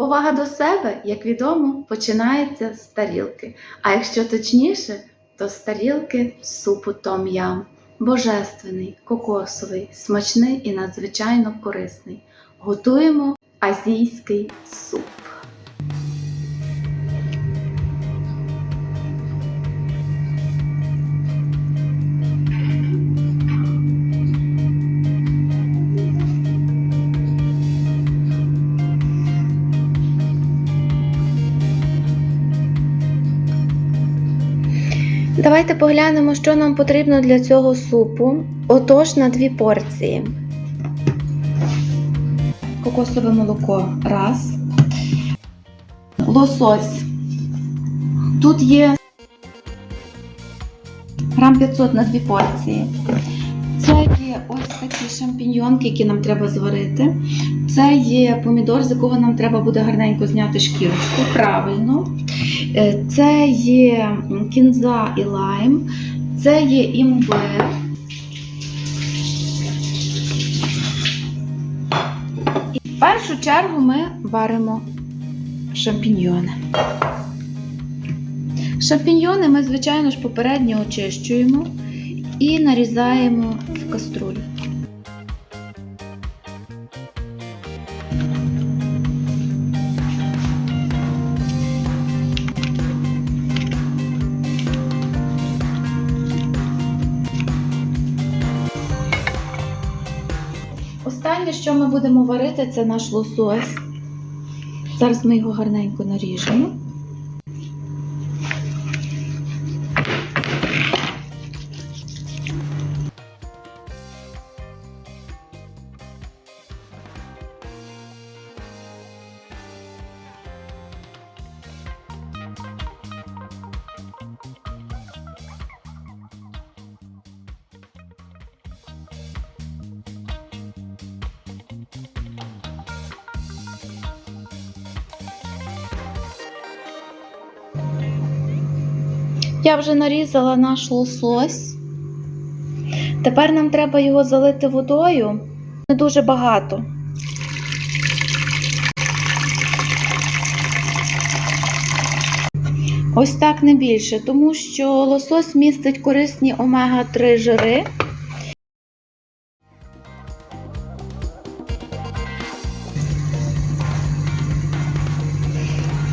Повага до себе, як відомо, починається з тарілки. А якщо точніше, то з тарілки супу том-ям. Божественний, кокосовий, смачний і надзвичайно корисний. Готуємо азійський суп. Давайте поглянемо, що нам потрібно для цього супу. Отож, на дві порції. Кокосове молоко раз. Лосось. Тут є грам 500 на дві порції. Це є ось такі шампіньйонки, які нам треба зварити. Це є помідор, з якого нам треба буде гарненько зняти шкірочку. Правильно. Е, Це є кінза і лайм, це є імбир. І в першу чергу ми варимо шампіньйони. Шампіньйони ми, звичайно ж, попередньо очищуємо і нарізаємо в каструлю. Останнє, що ми будемо варити, це наш лосось. Зараз ми його гарненько наріжемо. Я вже нарізала наш лосось. Тепер нам треба його залити водою. Не дуже багато. Ось так не більше, тому що лосось містить корисні омега-3 жири.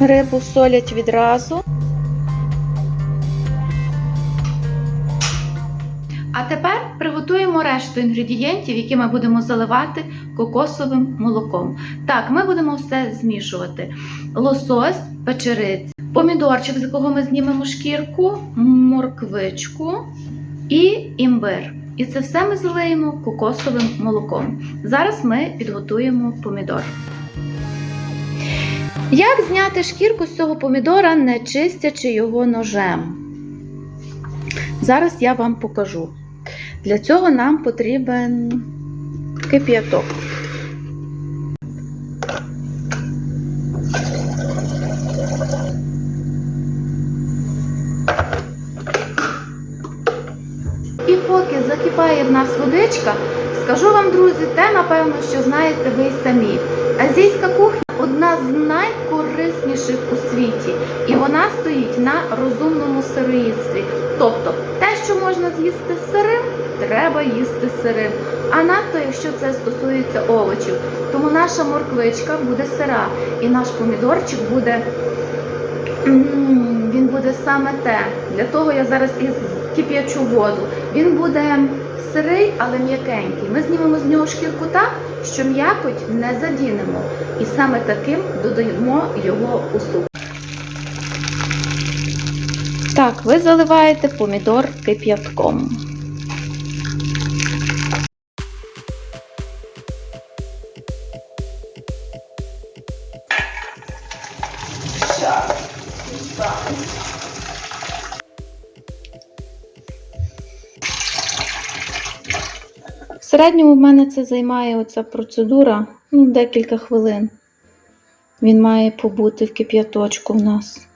Рибу солять відразу. Приготуємо решту інгредієнтів, які ми будемо заливати кокосовим молоком. Так, ми будемо все змішувати: лосось, печериць, помідорчик, з якого ми знімемо шкірку, морквичку і імбир. І це все ми залиємо кокосовим молоком. Зараз ми підготуємо помідор. Як зняти шкірку з цього помідора, не чистячи його ножем? Зараз я вам покажу. Для цього нам потрібен кип'яток. І поки закипає в нас водичка, скажу вам, друзі, те, напевно, що знаєте ви самі. Азійська кухня одна з найкорисніших у світі, і вона стоїть на розумному сироїдстві. Тобто, те, що можна з'їсти сирим, треба їсти сирим. А надто, якщо це стосується овочів. Тому наша морквичка буде сира, і наш помідорчик буде. Він буде саме те. Для того я зараз і кип'ячу воду. Він буде сирий, але м'якенький. Ми знімемо з нього шкірку так, що м'якоть не задінемо. І саме таким додаємо його у суп. Так, ви заливаєте помідор кип'ятком. В середньому в мене це займає оця процедура ну, декілька хвилин. Він має побути в кип'яточку в нас.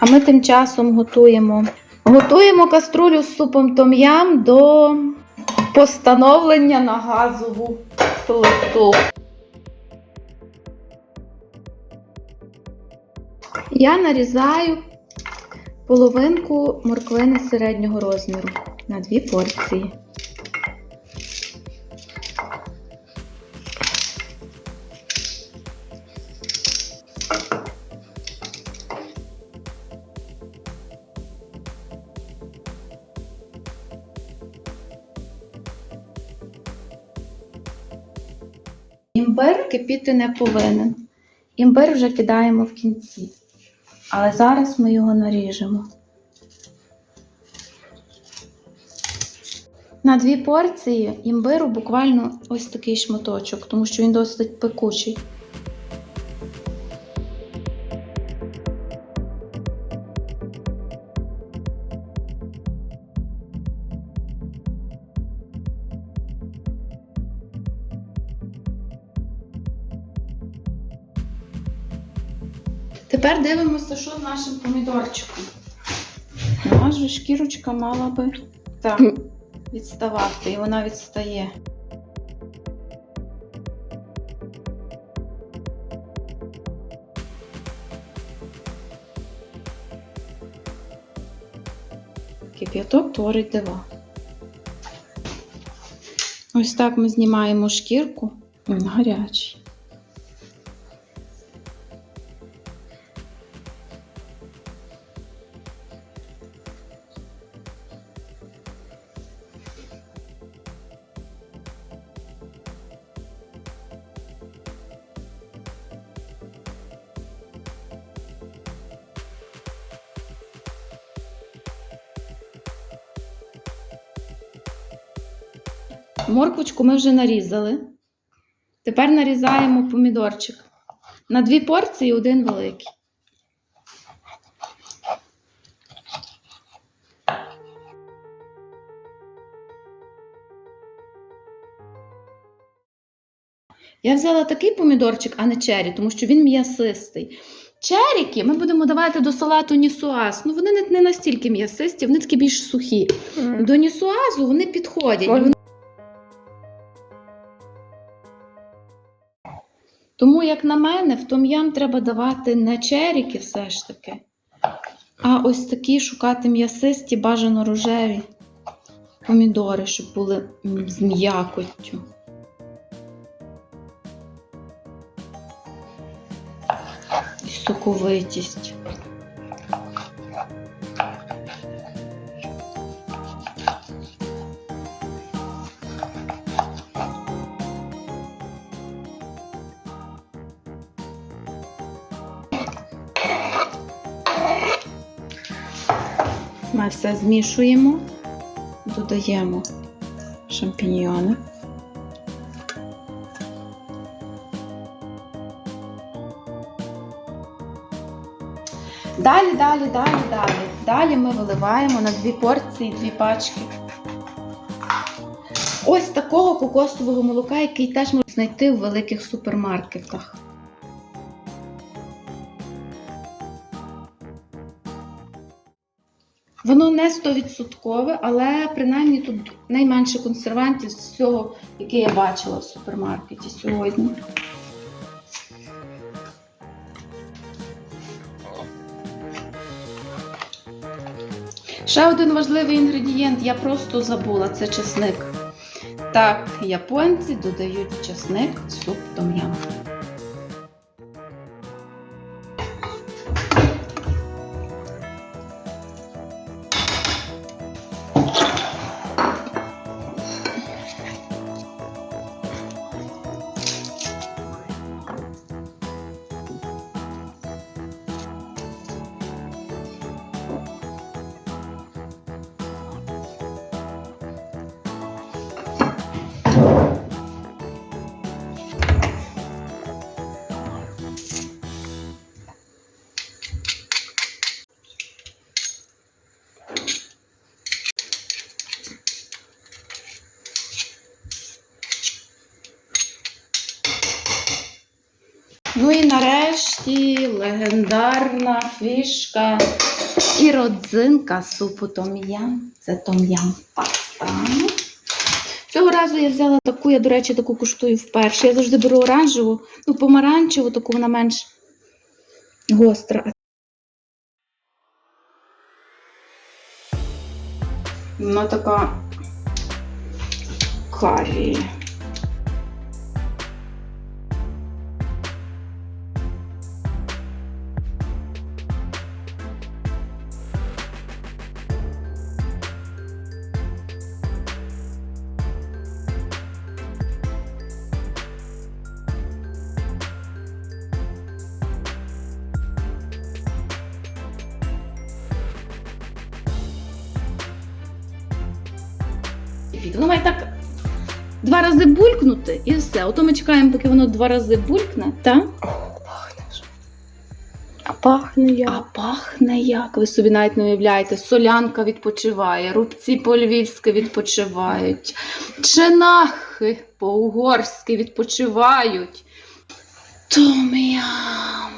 А ми тим часом готуємо. Готуємо каструлю з супом том-ям до постановлення на газову плиту. Я нарізаю половинку морквини середнього розміру на дві порції. Імбир кипіти не повинен. Імбир вже кидаємо в кінці. Але зараз ми його наріжемо. На дві порції імбиру буквально ось такий шматочок, тому що він досить пекучий. Тепер дивимося, що з нашим помідорчиком. Же шкірочка мала би так, відставати, і вона відстає. Кип'яток творить дива. Ось так ми знімаємо шкірку. Він гарячий. Морквочку ми вже нарізали. Тепер нарізаємо помідорчик. На дві порції один великий. Я взяла такий помідорчик, а не чері, тому що він м'ясистий. Черіки ми будемо давати до салату нісуаз. Ну, вони не, не настільки м'ясисті, вони такі більш сухі. До нісуазу вони підходять. Тому, як на мене, в том'ям треба давати не черіки все ж таки, а ось такі шукати м'ясисті, бажано рожеві помідори, щоб були з м'якоттю. І соковитість. Все змішуємо, додаємо шампіньйони. Далі, далі, далі, далі. Далі ми виливаємо на дві порції, дві пачки. Ось такого кокосового молока, який теж можна знайти в великих супермаркетах. Воно не 100%, але принаймні тут найменше консервантів з всього, яке я бачила в супермаркеті сьогодні. Ще один важливий інгредієнт, я просто забула, це чесник. Так, японці додають чесник в суп том-ям. Ну і нарешті легендарна фішка і родзинка супу том'ям. Це том'ян паста. Цього разу я взяла таку, я, до речі, таку куштую вперше. Я завжди беру оранжеву, ну, помаранчеву, таку вона менш гостра. Вона така карі. Два рази булькнути і все. Ото ми чекаємо, поки воно два рази булькне, та? А пахне як? А пахне як. Ви собі навіть не уявляєте. Солянка відпочиває, рубці по-львівськи відпочивають, чинахи по-угорськи відпочивають. Том-ям.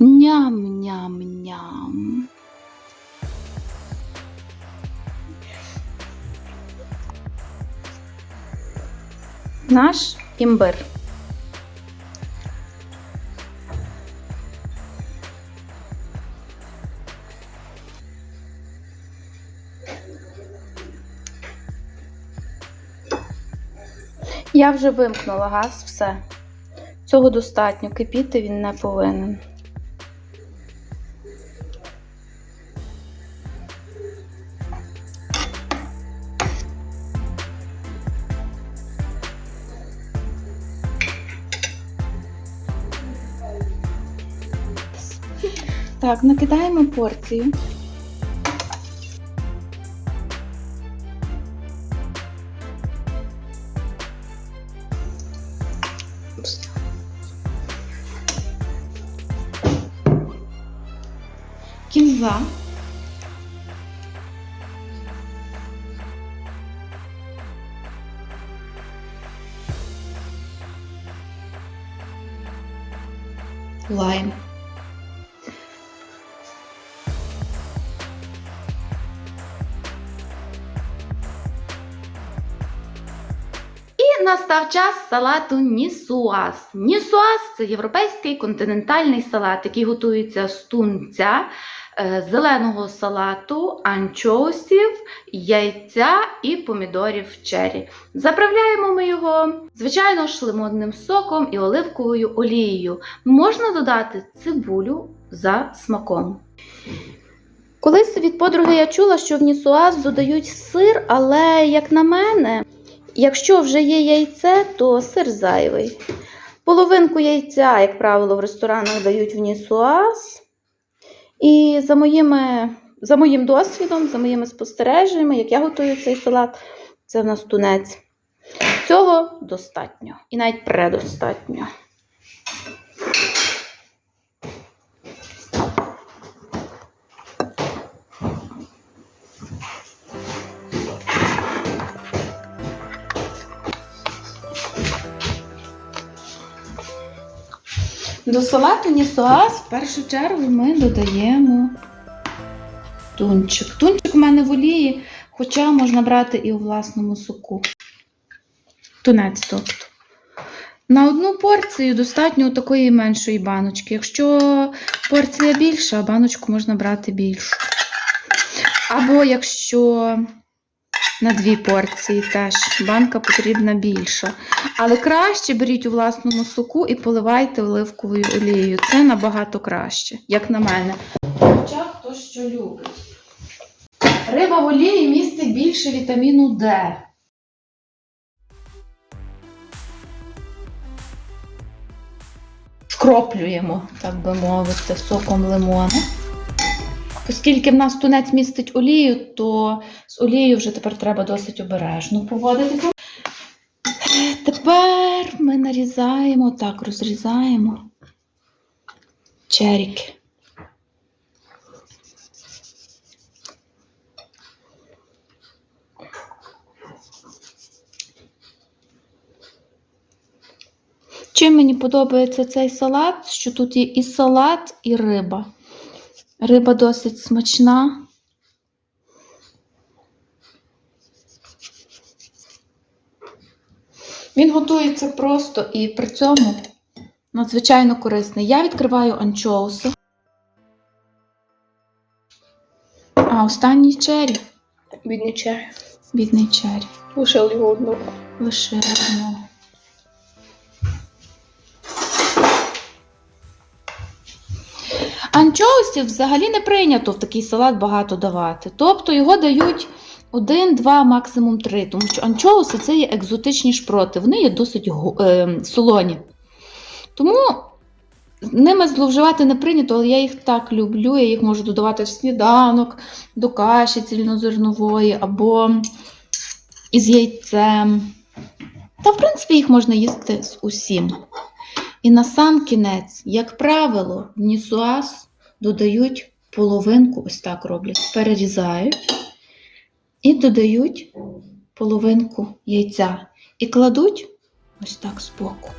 Ням-ням-ням. Наш імбир. Я вже вимкнула газ, все. Цього достатньо. Кипіти він не повинен. Так, накидаємо порцію. Кінза. Настав час салату нісуаз. Нісуаз це європейський континентальний салат, який готується з тунця, е, зеленого салату, анчоусів, яйця і помідорів чері. Заправляємо ми його, звичайно ж, лимонним соком і оливковою олією. Можна додати цибулю за смаком. Колись від подруги я чула, що в нісуаз додають сир, але, як на мене, якщо вже є яйце, то сир зайвий. Половинку яйця, як правило, в ресторанах дають в нісуаз. І за, моїми, за моїм досвідом, за моїми спостереженнями, як я готую цей салат, це в нас тунець. Цього достатньо і навіть предостатньо. До салату нісуаз в першу чергу ми додаємо тунчик. Тунчик у мене в олії, хоча можна брати і у власному соку. Тунець, тобто. На одну порцію достатньо такої меншої баночки. Якщо порція більша, баночку можна брати більшу. Або якщо на дві порції теж банка потрібна більша. Але краще беріть у власному соку і поливайте оливковою олією. Це набагато краще, як на мене. Хоча хто що любить. Риба в олії містить більше вітаміну Д. Скроплюємо, так би мовити, соком лимона. Оскільки в нас тунець містить олію, то з олією вже тепер треба досить обережно поводитися. Тепер ми нарізаємо, так, розрізаємо черіки. Чим мені подобається цей салат, що тут є і салат, і риба. Риба досить смачна. Він готується просто і при цьому надзвичайно корисний. Я відкриваю анчоуси. А останній чері. Бідний чай. Бідний чері. Лишив його одного. Лише одного. Анчоусів взагалі не прийнято в такий салат багато давати. Тобто його дають один, два, максимум три. Тому що анчоуси це є екзотичні шпроти, вони є досить е, солоні. Тому ними зловживати не прийнято, але я їх так люблю. Я їх можу додавати в сніданок, до каші цільнозернової або із яйцем. Та, в принципі, їх можна їсти з усім. І на сам кінець, як правило, в нісуаз додають половинку, ось так роблять, перерізають і додають половинку яйця. І кладуть ось так збоку.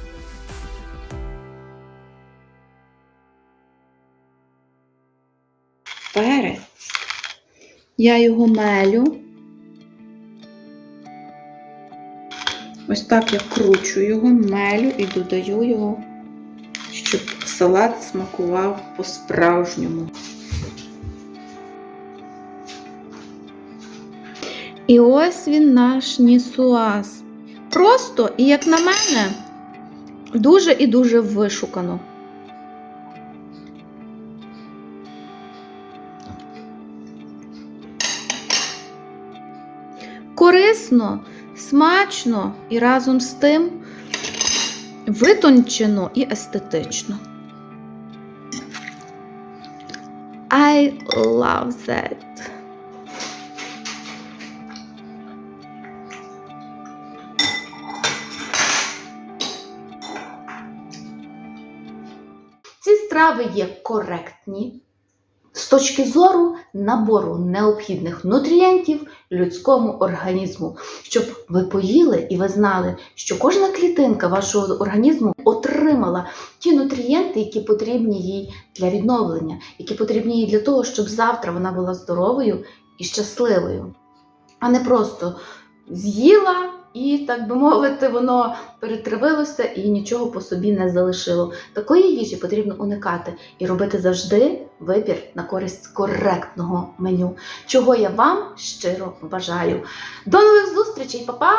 Перець. Я його мелю. Ось так я кручу його, мелю і додаю його, щоб салат смакував по-справжньому. І ось він наш нісуаз. Просто, і як на мене, дуже і дуже вишукано. Корисно, смачно і разом з тим витончено і естетично. I love that. Страви є коректні з точки зору набору необхідних нутрієнтів людському організму, щоб ви поїли і ви знали, що кожна клітинка вашого організму отримала ті нутрієнти, які потрібні їй для відновлення, які потрібні їй для того, щоб завтра вона була здоровою і щасливою, а не просто з'їла. І, так би мовити, воно перетравилося і нічого по собі не залишило. Такої їжі потрібно уникати і робити завжди вибір на користь коректного меню, чого я вам щиро бажаю. До нових зустрічей, па-па!